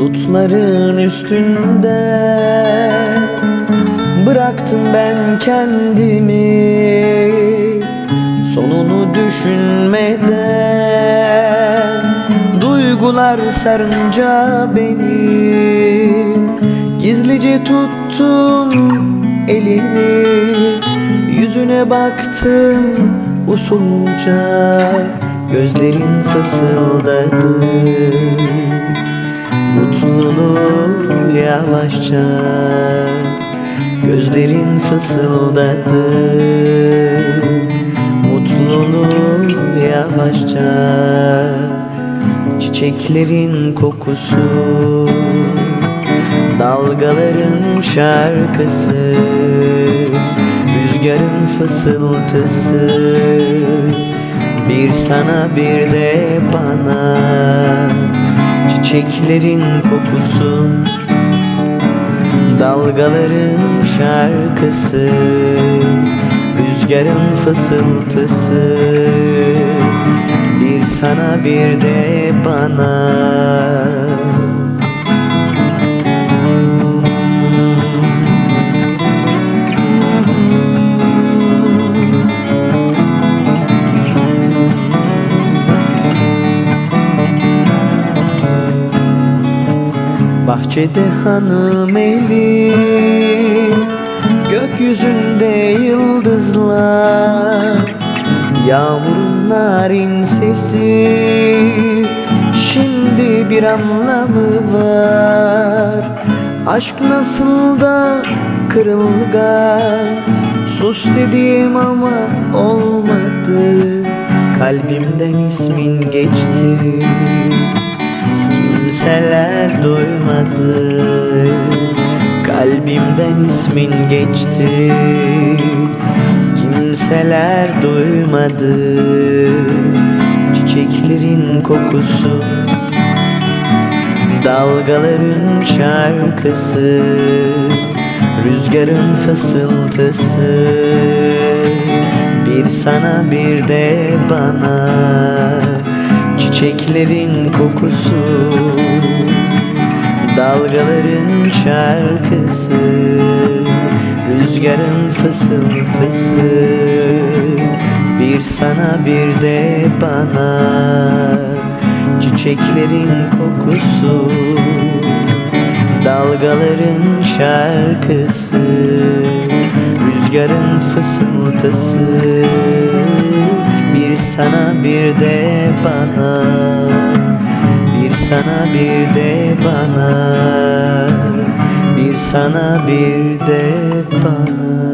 Bulutların üstünde. Bıraktım ben kendimi Sonunu düşünmeden Duygular sarınca beni Gizlice tuttum elini. Yüzüne baktım usulca Gözlerin fısıldadı Mutluluğu yavaşça Gözlerin fısıldadı. Mutluluğu yavaşça Çiçeklerin kokusu Dalgaların şarkısı Rüzgarın fısıltısı. Bir sana bir de bana Çiçeklerin kokusu Dalgaların şarkısı Rüzgarın fısıltısı. Bir sana bir de bana Bahçede hanım eli Gökyüzünde yıldızlar Yağmurun narin sesi Şimdi bir anlamı var. Aşk nasıl da kırılgan. Sus dediğim ama olmadı. Kalbimden ismin geçti Kimseler duymadı. Kalbimden ismin geçti. Kimseler duymadı. Çiçeklerin kokusu Dalgaların şarkısı Rüzgarın fısıltısı. Bir sana bir de bana Çiçeklerin kokusu Dalgaların şarkısı Rüzgarın fısıltısı. Bir sana bir de bana Çiçeklerin kokusu Dalgaların şarkısı Rüzgarın fısıltısı sana bir de bana Bir sana bir de bana Bir sana bir de bana